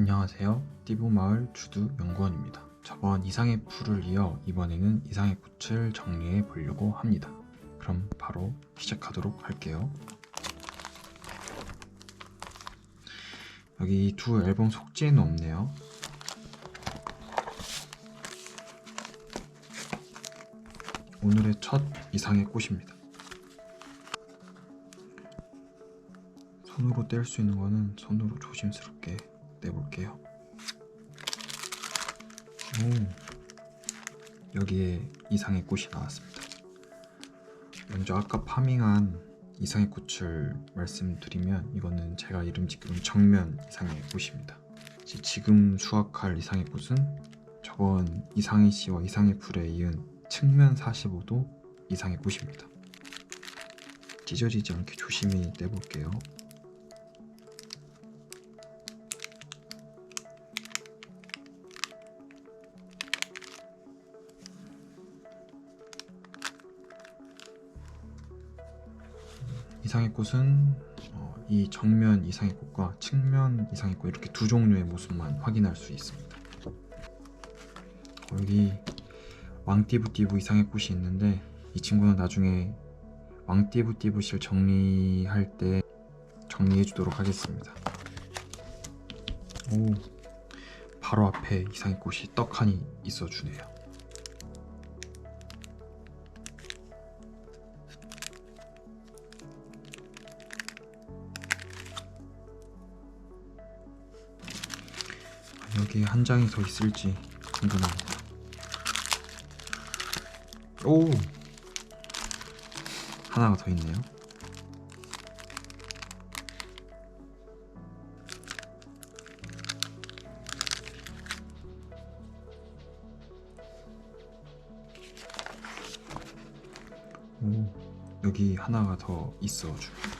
안녕하세요. 띠부마을 주두 연구원입니다. 저번 이상의 풀을 이어 이번에는 이상의 꽃을 정리해 보려고 합니다. 그럼 바로 시작하도록 할게요. 여기 두 앨범 속지에는 없네요. 오늘의 첫 이상의 꽃입니다. 손으로 뗄 수 있는 거는 손으로 조심스럽게 떼볼게요. 오, 여기에 이상의 꽃이 나왔습니다. 먼저 아까 파밍한 이상의 꽃을 말씀드리면 이거는 제가 이름 짓기로는 정면 이상의 꽃입니다. 지- 지금 수확할 이상의 꽃은 저번 이상의 씨와 이상의 풀에 이은 측면 45도 이상의 꽃입니다. 찢어지지 않게 조심히 떼볼게요. 이상의 꽃은 어, 이 정면 이상의 꽃과 측면 이상의 꽃 이렇게 두 종류의 모습만 확인할 수 있습니다. 어, 여기 왕띠부띠부 이상의 꽃이 있는데 이 친구는 나중에 왕띠부띠부실 정리할 때 정리해 주도록 하겠습니다. 오, 바로 앞에 이상의 꽃이 떡하니 있어 주네요. 여기 한 장이 더 있을지 궁금합니다. 오! 하나가 더 있네요. 오, 여기 하나가 더 있어 주. 여기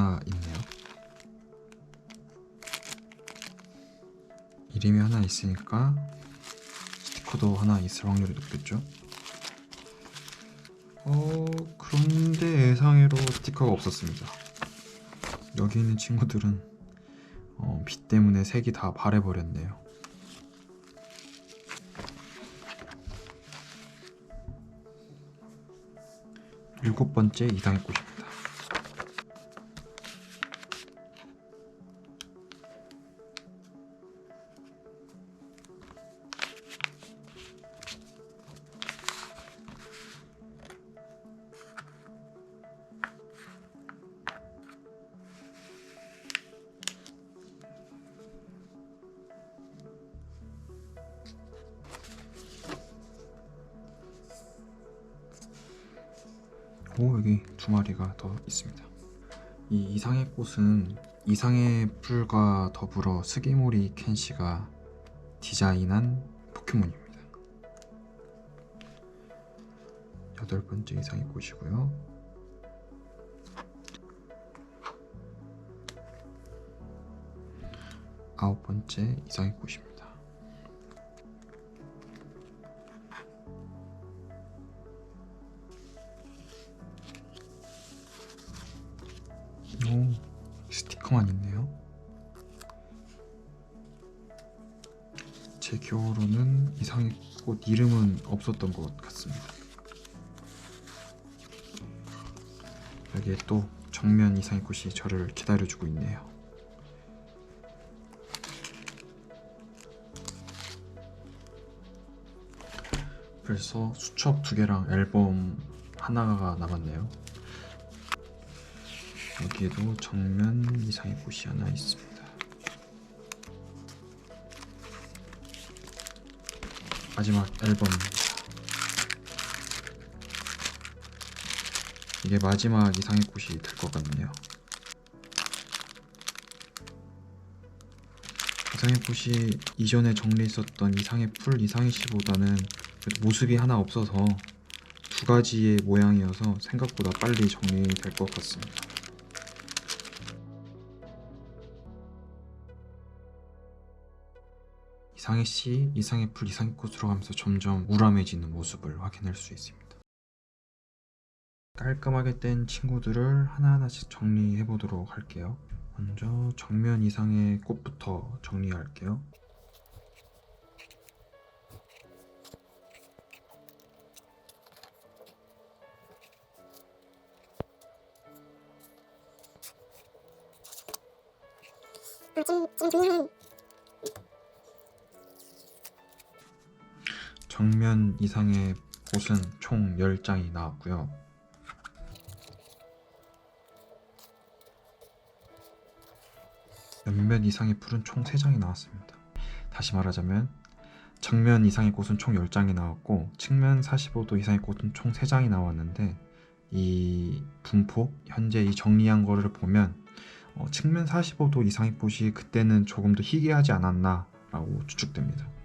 하나 있네요. 이름이 하나 있으니까 스티커도 하나 있을 확률이 높겠죠? 어, 그런데 예상외로 스티커가 없었습니다. 여기 있는 친구들은 어, 빛 때문에 색이 다 바래버렸네요. 일곱 번째 이상의 꽃입니다. 오 여기 두 마리가 더 있습니다. 이 이상의 꽃은 이상의 풀과 더불어 스기모리 켄시가 디자인한 포켓몬입니다. 여덟 번째 이상의 꽃이고요. 아홉 번째 이상의 꽃입니다. 오, 스티커만 있네요. 제 기억으로는 이상의 꽃 이름은 없었던 것 같습니다. 여기에 또 정면 이상의 꽃이 저를 기다려주고 있네요. 벌써 수첩 두 개랑 앨범 하나가 남았네요. 여기에도 정면 이상의 꽃이 하나 있습니다. 마지막 앨범입니다. 이게 마지막 이상의 꽃이 될 것 같네요. 이상의 꽃이 이전에 정리했었던 이상의 풀 이상의 씨보다는 모습이 하나 없어서 두 가지의 모양이어서 생각보다 빨리 정리될 것 같습니다. 이상의 씨, 이상의 풀, 이상의 꽃으로 가면서 점점 우람해지는 모습을 확인할 수 있습니다. 깔끔하게 뗀 친구들을 하나하나씩 정리해 보도록 할게요. 먼저 정면 이상의 꽃부터 정리할게요. 아, 지금, 지금 정면 이상의 꽃은 총 10장이 나왔고요. 옆면 이상의 풀은 총 3장이 나왔습니다. 다시 말하자면 정면 이상의 꽃은 총 10장이 나왔고 측면 45도 이상의 꽃은 총 3장이 나왔는데 이 분포 현재 이 정리한 거를 보면 어, 측면 45도 이상의 꽃이 그때는 조금 더 희귀하지 않았나 라고 추측됩니다.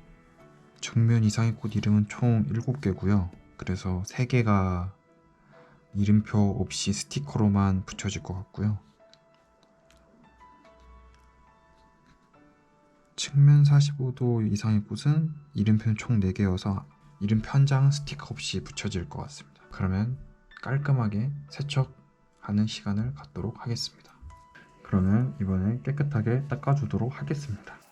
정면 이상의 꽃 이름은 총 7개고요. 그래서 3개가 이름표 없이 스티커로만 붙여질 것 같고요. 측면 45도 이상의 꽃은 이름표는 총 4개여서 이름표 한 장 스티커 없이 붙여질 것 같습니다. 그러면 깔끔하게 세척하는 시간을 갖도록 하겠습니다. 그러면 이번에 깨끗하게 닦아주도록 하겠습니다.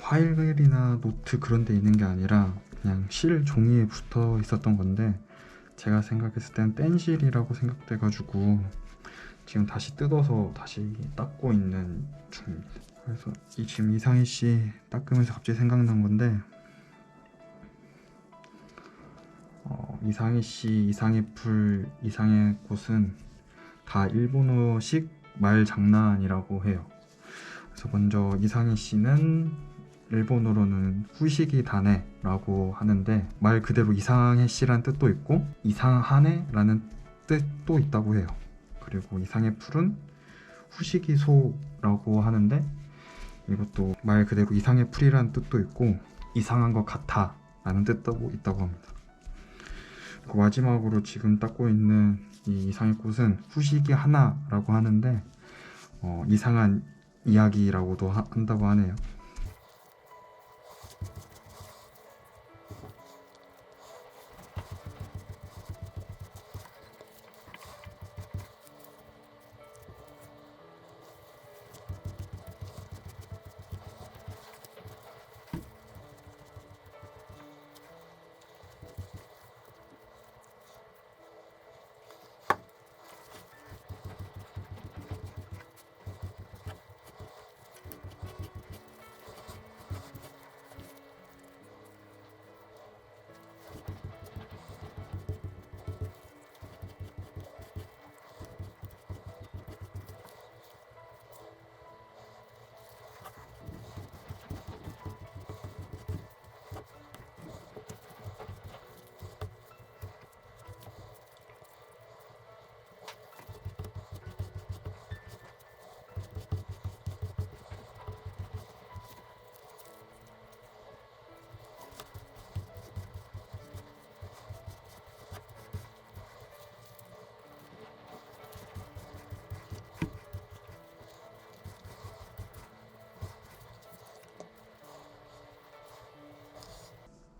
파일이나 노트 그런 데 있는 게 아니라 그냥 실 종이에 붙어 있었던 건데 제가 생각했을 땐 펜실이라고 생각돼 가지고 지금 다시 뜯어서 다시 닦고 있는 중입니다. 그래서 이 지금 이상희 씨 닦으면서 갑자기 생각난 건데 어, 이상희 씨, 이상의 풀, 이상의 꽃은 다 일본어식 말 장난이라고 해요. 그래서 먼저 이상희 씨는 일본어로는 후시기 다네라고 하는데 말 그대로 이상해 씨란 뜻도 있고 이상하네라는 뜻도 있다고 해요. 그리고 이상의 풀은 후시기 소라고 하는데 이것도 말 그대로 이상의 풀이라는 뜻도 있고 이상한 것 같아 라는 뜻도 있다고 합니다. 그리고 마지막으로 지금 닦고 있는 이 이상의 꽃은 후시기 하나라고 하는데 어, 이상한 이야기라고도 하- 한다고 하네요.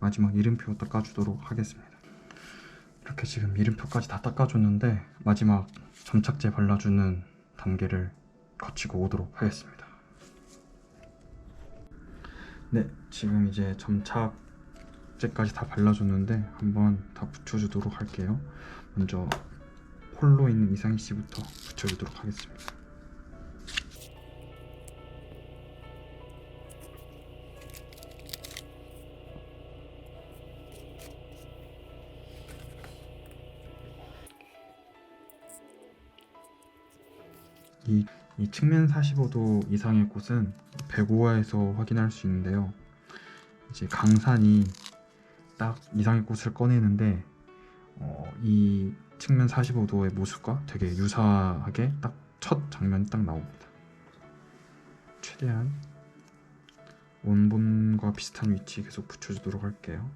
마지막 이름표 닦아주도록 하겠습니다. 이렇게 지금 이름표까지 다 닦아줬는데 마지막 점착제 발라주는 단계를 거치고 오도록 하겠습니다. 네, 지금 이제 점착 이제까지 다 발라줬는데 한번 다 붙여주도록 할게요. 먼저 홀로 있는 이상희 씨부터 붙여주도록 하겠습니다. 이, 이 측면 45도 이상의 꽃은 105화에서 확인할 수 있는데요. 이제 강산이 딱 이상의 꽃을 꺼내는데 어, 이 측면 45도의 모습과 되게 유사하게 딱 첫 장면이 딱 나옵니다. 최대한 원본과 비슷한 위치 계속 붙여주도록 할게요.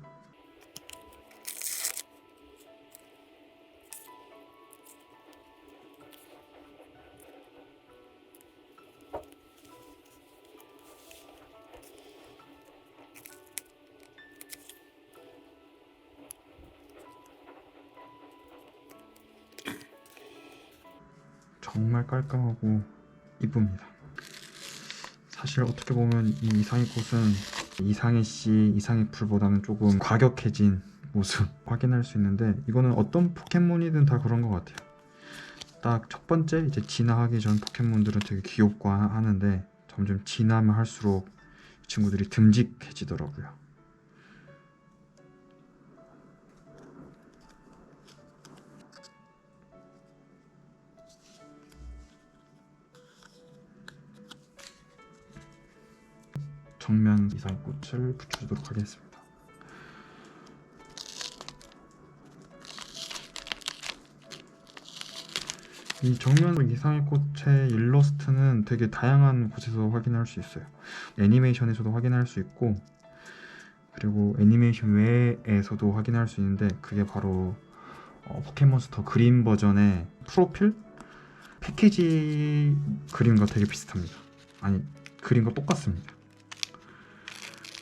깔끔하고 이쁩니다. 사실 어떻게 보면 이 이상의 꽃은 이상의 씨, 이상의 풀보다는 조금 과격해진 모습 확인할 수 있는데 이거는 어떤 포켓몬이든 다 그런 것 같아요. 딱 첫 번째 이제 진화하기 전 포켓몬들은 되게 귀엽고 하- 하는데 점점 진화하면 할수록 이 친구들이 듬직해지더라고요. 정면 이상의 꽃을 붙여주도록 하겠습니다. 이 정면 이상의 꽃의 일러스트는 되게 다양한 곳에서 확인할 수 있어요. 애니메이션에서도 확인할 수 있고 그리고 애니메이션 외에서도 확인할 수 있는데 그게 바로 어, 포켓몬스터 그린 버전의 프로필 패키지 그림과 되게 비슷합니다. 아니 그림과 똑같습니다.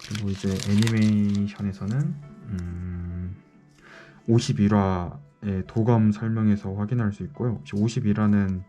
그리고 이제 애니메이션에서는 음, 51화의 도감 설명에서 확인할 수 있고요. 51화는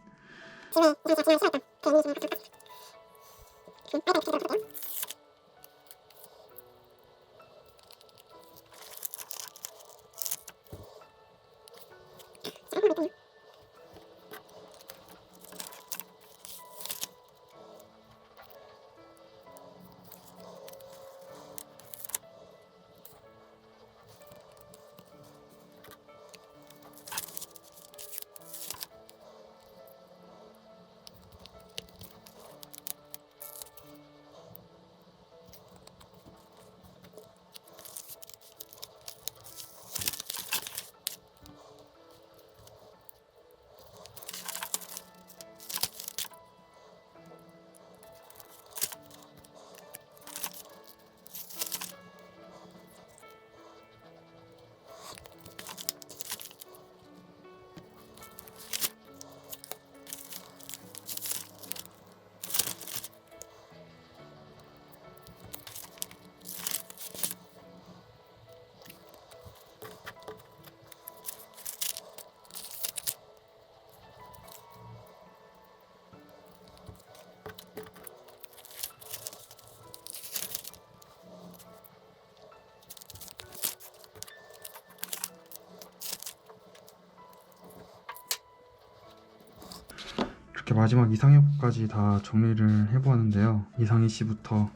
이렇게 마지막 이상엽까지 다 정리를 해보았는데요. 이상희 씨부터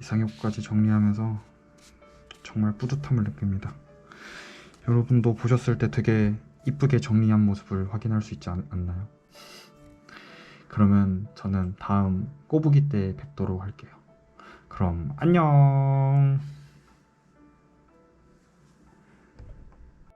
이상엽까지 정리하면서 정말 뿌듯함을 느낍니다. 여러분도 보셨을 때 되게 이쁘게 정리한 모습을 확인할 수 있지 않, 않나요? 그러면 저는 다음 꼬부기 때 뵙도록 할게요. 그럼 안녕!